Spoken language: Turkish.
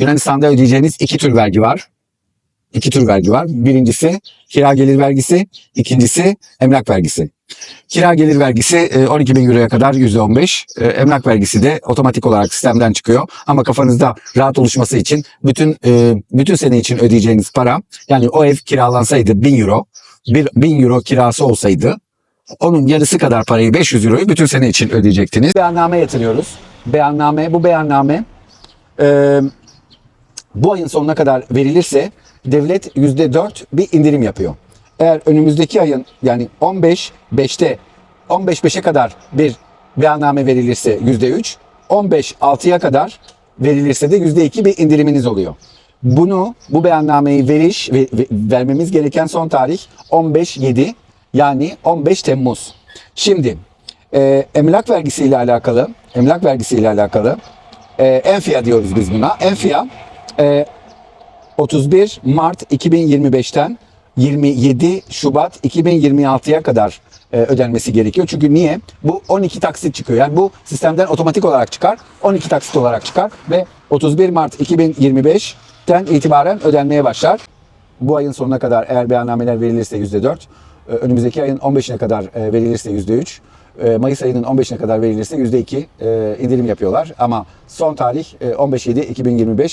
Yunanistan'da ödeyeceğiniz iki tür vergi var. İki tür vergi var. Birincisi kira gelir vergisi, ikincisi emlak vergisi. Kira gelir vergisi e, 12 bin euroya kadar %15. E, Emlak vergisi de otomatik olarak sistemden çıkıyor. Ama kafanızda rahat oluşması için bütün e, bütün sene için ödeyeceğiniz para yani o ev kiralansaydı 1000 euro, bir 1000 euro kirası olsaydı onun yarısı kadar parayı 500 euroyu bütün sene için ödeyecektiniz. Beyanname yatırıyoruz. Beyanname, bu beyanname e, bu ayın sonuna kadar verilirse devlet %4 bir indirim yapıyor. Eğer önümüzdeki ayın yani 15 5'te 15 5'e kadar bir beyanname verilirse %3, 15 6'ya kadar verilirse de %2 bir indiriminiz oluyor. Bunu bu beyannameyi veriş ve, ve- vermemiz gereken son tarih 15 7 yani 15 Temmuz. Şimdi e, emlak vergisiyle alakalı emlak vergisiyle alakalı e, enfia diyoruz biz buna. Enfia e, 31 Mart 2025'ten 27 Şubat 2026'ya kadar e, ödenmesi gerekiyor. Çünkü niye? Bu 12 taksit çıkıyor. Yani bu sistemden otomatik olarak çıkar. 12 taksit olarak çıkar ve 31 Mart 2025'ten itibaren ödenmeye başlar. Bu ayın sonuna kadar eğer beyannameler verilirse %4, e, önümüzdeki ayın 15'ine kadar e, verilirse %3, e, Mayıs ayının 15'ine kadar verilirse %2 e, indirim yapıyorlar. Ama son tarih e, 15-7-2025.